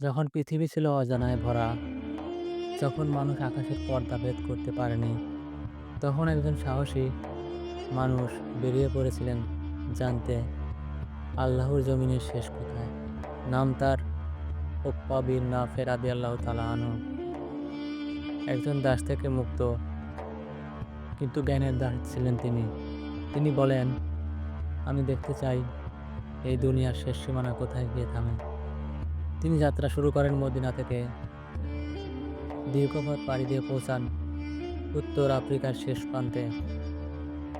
যখন পৃথিবী ছিল অজানায় ভরা, যখন মানুষ আকাশের পর্দা ভেদ করতে পারেনি, তখন একজন সাহসী মানুষ বেরিয়ে পড়েছিলেন জানতে আল্লাহর জমিনের শেষ কোথায়। নাম তার ওপ্পা বীর না ফেরাদি আল্লাহ তালা আনু একজন দাস থেকে মুক্ত, কিন্তু জ্ঞানের দাস ছিলেন তিনি। তিনি বলেন, আমি দেখতে চাই এই দুনিয়ার শেষ সীমানা কোথায় গিয়ে থামে? তিনি যাত্রা শুরু করেন মদিনা থেকে। দীর্ঘপথ পাড়ি দিয়ে পৌঁছান উত্তর আফ্রিকার শেষ প্রান্তে,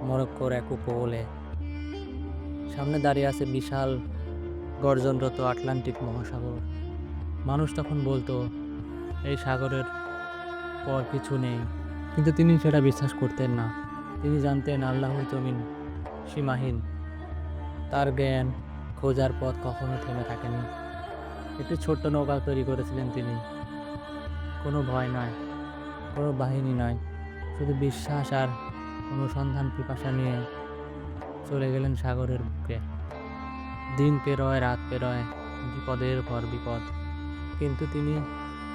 মরক্কোর এক উপকূলে। সামনে দাঁড়িয়ে আছে বিশাল গর্জনরত আটলান্টিক মহাসাগর। মানুষ তখন বলতো, এই সাগরের পর কিছু নেই। কিন্তু তিনি সেটা বিশ্বাস করতেন না। তিনি জানতেন আল্লাহর জমিন সীমাহীন। তার জ্ঞান খোঁজার পথ কখনো থেমে থাকেনি। একটি ছোট্ট নৌকা তৈরি করেছিলেন তিনি। কোনো ভয় নয়, কোনো বাহিনী নয়, শুধু বিশ্বাস আর অনুসন্ধান পিপাসা নিয়ে চলে গেলেন সাগরের বুকে। দিন পেরোয়, রাত পেরোয়, বিপদের পর বিপদ। কিন্তু তিনি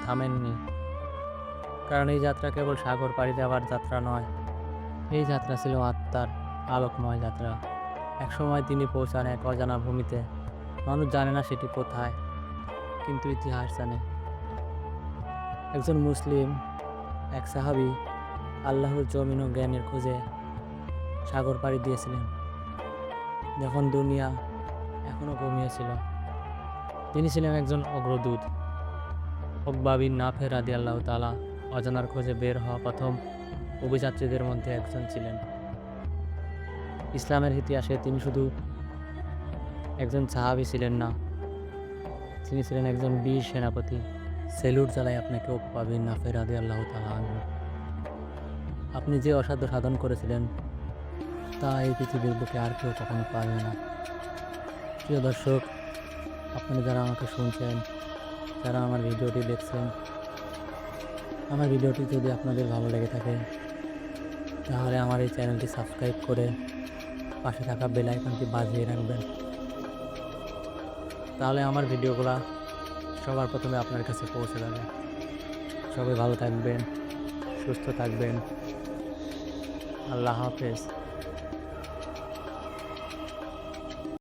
থামেননি। কারণ এই যাত্রা কেবল সাগর পাড়ি দেওয়ার যাত্রা নয়, এই যাত্রা ছিল আত্মার আলোকময় যাত্রা। একসময় তিনি পৌঁছান এক অজানা ভূমিতে। মানুষ জানে না সেটি কোথায়। কিন্তু ইতিহাস জানে। একজন মুসলিম, এক সাহাবি আল্লাহর জমিন ও জ্ঞানের খোঁজে সাগর পাড়ি দিয়েছিলেন, যখন দুনিয়া এখনও ঘুমিয়েছিল। তিনি ছিলেন একজন অগ্রদূত। অকবাবিন নাফের আদি আল্লাহ তালা অজানার খোঁজে বের হওয়া প্রথম অভিযাত্রীদের মধ্যে একজন ছিলেন। ইসলামের ইতিহাসে তিনি শুধু একজন সাহাবি ছিলেন না তিনি ছিলেন একজন বীর সেনাপতি। সেলুট জ্বালায় আপনাকে পাবেন নাফের আদি আল্লাহ তালা আপনি যে অসাধ্য সাধন করেছিলেন, তা এই পৃথিবীর বুকে আর কেউ কখনো পারবে না। প্রিয় দর্শক, আপনারা যারা আমাকে শুনছেন, যারা আমার ভিডিওটি দেখছেন, আমার ভিডিওটি যদি আপনাদের ভালো লেগে থাকে, তাহলে আমার এই চ্যানেলটি সাবস্ক্রাইব করে পাশে থাকা বেল আইকনটি বাজিয়ে রাখবেন। তাহলে আমার ভিডিওগুলো সবার প্রথমে আপনার কাছে পৌঁছে যাবে। সবাই ভালো থাকবেন, সুস্থ থাকবেন। আল্লাহ হাফেজ।